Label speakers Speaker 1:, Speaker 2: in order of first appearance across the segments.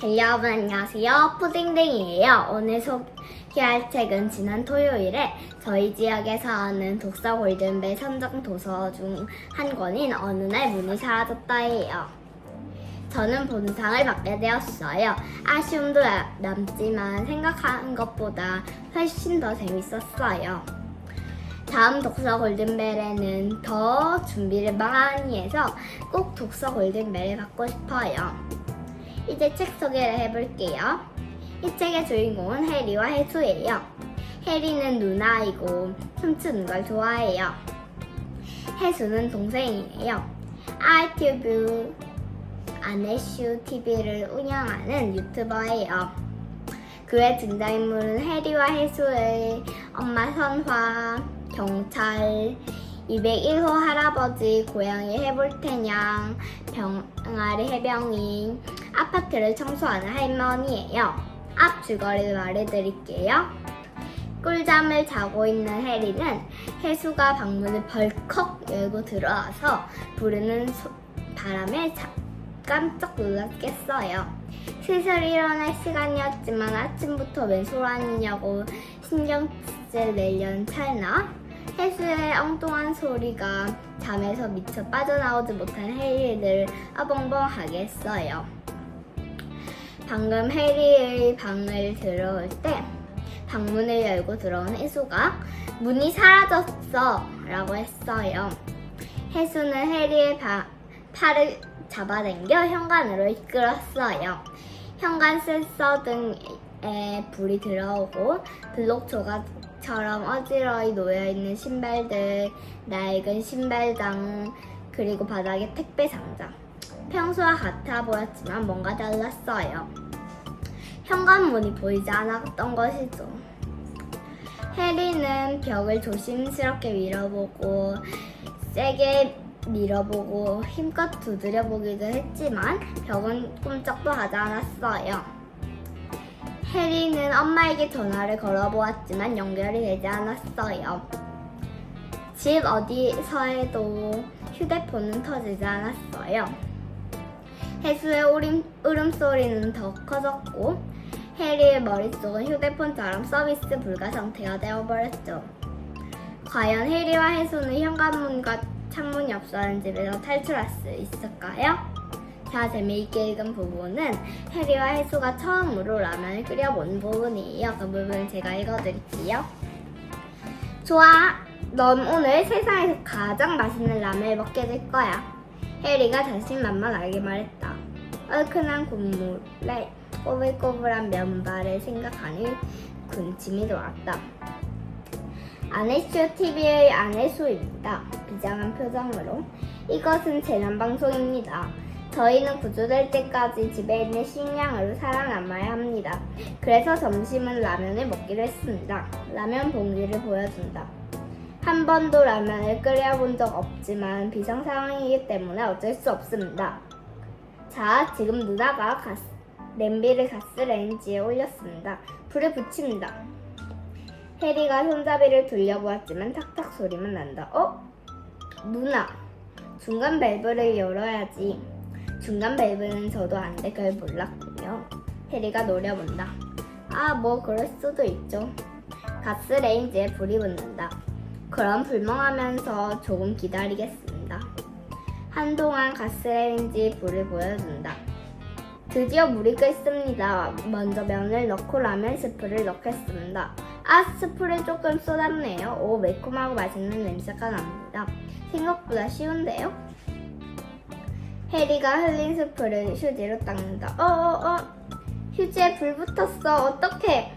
Speaker 1: 네, 여러분 안녕하세요. 푸딩댕이에요. 오늘 소개할 책은 지난 토요일에 저희 지역에서 하는 독서 골든벨 선정 도서 중 한 권인 어느 날 문이 사라졌다예요. 저는 본상을 받게 되었어요. 아쉬움도 나- 남지만 생각한 것보다 훨씬 더 재밌었어요. 다음 독서 골든벨에는 더 준비를 많이 해서 꼭 독서 골든벨을 받고 싶어요. 이제 책 소개를 해볼게요. 이 책의 주인공은 해리와 해수예요. 해리는 누나이고 춤추는 걸 좋아해요. 해수는 동생이에요. 아이튜브 아네슈 TV를 운영하는 유튜버예요. 그의 등장인물은 해리와 해수의 엄마 선화, 경찰, 201호 할아버지, 고양이 해볼테냥, 병아리 해병인, 아파트를 청소하는 할머니예요. 앞 줄거리를 말해드릴게요. 꿀잠을 자고 있는 해리는 해수가 방문을 벌컥 열고 들어와서 부르는 소- 바람에 자- 깜짝 놀랐겠어요. 슬슬 일어날 시간이었지만 아침부터 웬 소란이냐고 신경질 내려는 찰나 해수의 엉뚱한 소리가 잠에서 미처 빠져나오지 못한 해리를 어벙벙하게 했어요. 방금 해리의 방을 들어올 때 방문을 열고 들어온 해수가 문이 사라졌어 라고 했어요. 해수는 해리의 바- 팔을 잡아당겨 현관으로 이끌었어요. 현관 센서 등에 불이 들어오고 블록 조각처럼 어지러이 놓여있는 신발들, 낡은 신발장, 그리고 바닥에 택배 상자. 평소와 같아 보였지만 뭔가 달랐어요. 현관문이 보이지 않았던 것이죠. 해리는 벽을 조심스럽게 밀어보고 세게 밀어보고 힘껏 두드려보기도 했지만 벽은 꼼짝도 하지 않았어요. 해리는 엄마에게 전화를 걸어보았지만 연결이 되지 않았어요. 집 어디서에도 휴대폰은 터지지 않았어요. 해수의 울음, 울음소리는 더 커졌고 해리의 머릿속은 휴대폰처럼 서비스 불가 상태가 되어버렸죠. 과연 해리와 해수는 현관문과 창문이 없어하는 집에서 탈출할 수 있을까요? 자, 재미있게 읽은 부분은 해리와 해수가 처음으로 라면을 끓여본 부분이에요. 그 부분을 제가 읽어드릴게요. 좋아, 넌 오늘 세상에서 가장 맛있는 라면을 먹게 될 거야. 해리가 자신만만하게 말했다. 얼큰한 국물에 꼬불꼬불한 면발을 생각하니 군침이 돌았다. 아내쇼 TV의 아내수입니다. 비장한 표정으로. 이것은 재난방송입니다. 저희는 구조될 때까지 집에 있는 식량으로 살아남아야 합니다. 그래서 점심은 라면을 먹기로 했습니다. 라면 봉지를 보여준다. 한 번도 라면을 끓여본 적 없지만 비상 상황이기 때문에 어쩔 수 없습니다. 자, 지금 누나가 가스, 냄비를 가스레인지에 올렸습니다. 불을 붙입니다. 해리가 손잡이를 돌려보았지만 탁탁 소리만 난다. 어? 누나, 중간 밸브를 열어야지. 중간 밸브는 저도 안될걸 몰랐군요. 해리가 노려본다. 아, 뭐 그럴 수도 있죠. 가스레인지에 불이 붙는다. 그럼 불멍하면서 조금 기다리겠습니다. 한동안 가스레인지 불을 보여준다. 드디어 물이 끓습니다. 먼저 면을 넣고 라면 스프를 넣겠습니다. 아, 스프를 조금 쏟았네요. 오, 매콤하고 맛있는 냄새가 납니다. 생각보다 쉬운데요? 해리가 흘린 스프를 휴지로 닦는다. 어, 어, 어. 휴지에 불 붙었어. 어떡해.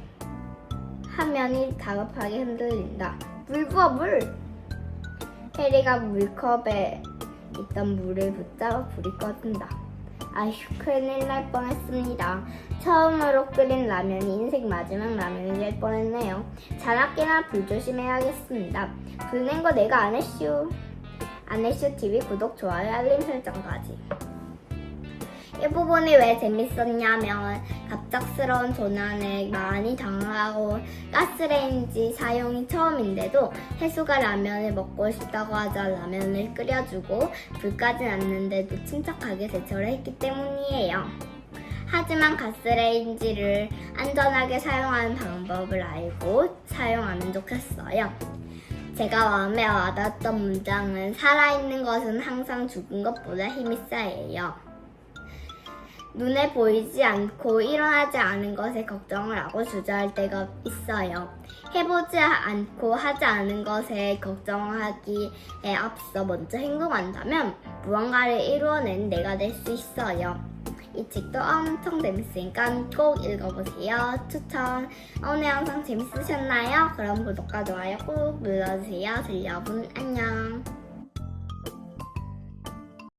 Speaker 1: 화면이 다급하게 흔들린다. 물 부어, 물! 해리가 물컵에 있던 물을 붙잡아 불이 꺼진다. 아휴, 큰일 날 뻔했습니다. 처음으로 끓인 라면이 인생 마지막 라면이 될 뻔했네요. 자나깨나 불 조심해야겠습니다. 불낸 거 내가 안 했슈. 안 했슈 TV 구독, 좋아요, 알림 설정까지. 이 부분이 왜 재밌었냐면 갑작스러운 조난에 많이 당하고 가스레인지 사용이 처음인데도 해수가 라면을 먹고 싶다고 하자 라면을 끓여주고 불까지 났는데도 침착하게 대처를 했기 때문이에요. 하지만 가스레인지를 안전하게 사용하는 방법을 알고 사용하면 좋겠어요. 제가 마음에 와닿았던 문장은 살아있는 것은 항상 죽은 것보다 힘이 세예요. 눈에 보이지 않고 일어나지 않은 것에 걱정을 하고 주저할 때가 있어요. 해보지 않고 하지 않은 것에 걱정하기에 앞서 먼저 행동한다면 무언가를 이루어낸 내가 될 수 있어요. 이 책도 엄청 재밌으니까 꼭 읽어보세요. 추천. 오늘 영상 재밌으셨나요? 그럼 구독과 좋아요 꼭 눌러주세요. 들려분 안녕.